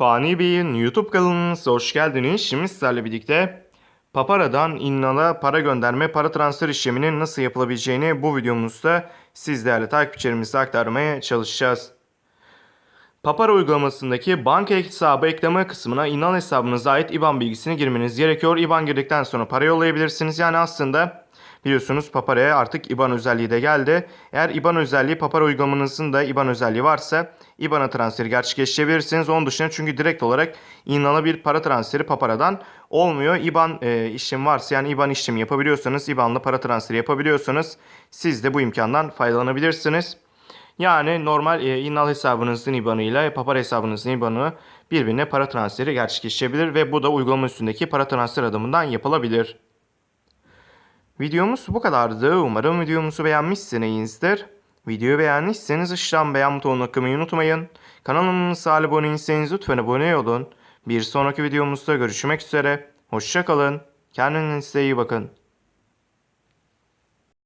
Fani Bey'in YouTube kanalınıza hoş geldiniz. Şimdi sizlerle birlikte Papara'dan İnnal'a para gönderme, para transfer işleminin nasıl yapılabileceğini bu videomuzda siz değerli takipçilerimize aktarmaya çalışacağız. Papara uygulamasındaki banka hesabı ekleme kısmına İnnal hesabınıza ait IBAN bilgisini girmeniz gerekiyor. IBAN girdikten sonra para yollayabilirsiniz. Yani aslında biliyorsunuz Papara'ya artık IBAN özelliği de geldi. Eğer IBAN özelliği Papara uygulamanızın da IBAN özelliği varsa IBAN'a transferi gerçekleştirebilirsiniz. Onun dışında çünkü direkt olarak İnnal'a bir para transferi Papara'dan olmuyor. IBAN e, işlem varsa yani IBAN işlemi yapabiliyorsanız IBAN'la para transferi yapabiliyorsanız siz de bu imkandan faydalanabilirsiniz. Yani normal e, İnnal hesabınızın IBAN'ı ile Papara hesabınızın IBAN'ı birbirine para transferi gerçekleşebilir ve bu da uygulama üstündeki para transfer adımından yapılabilir. Videomuz bu kadardı. Umarım videomuzu beğenmişsinizdir. Videoyu beğendiyseniz aşağıdan beğen butonuna tıklamayı unutmayın. Kanalımıza abone değilseniz lütfen abone olun. Bir sonraki videomuzda görüşmek üzere. Hoşçakalın. Kendinize iyi bakın.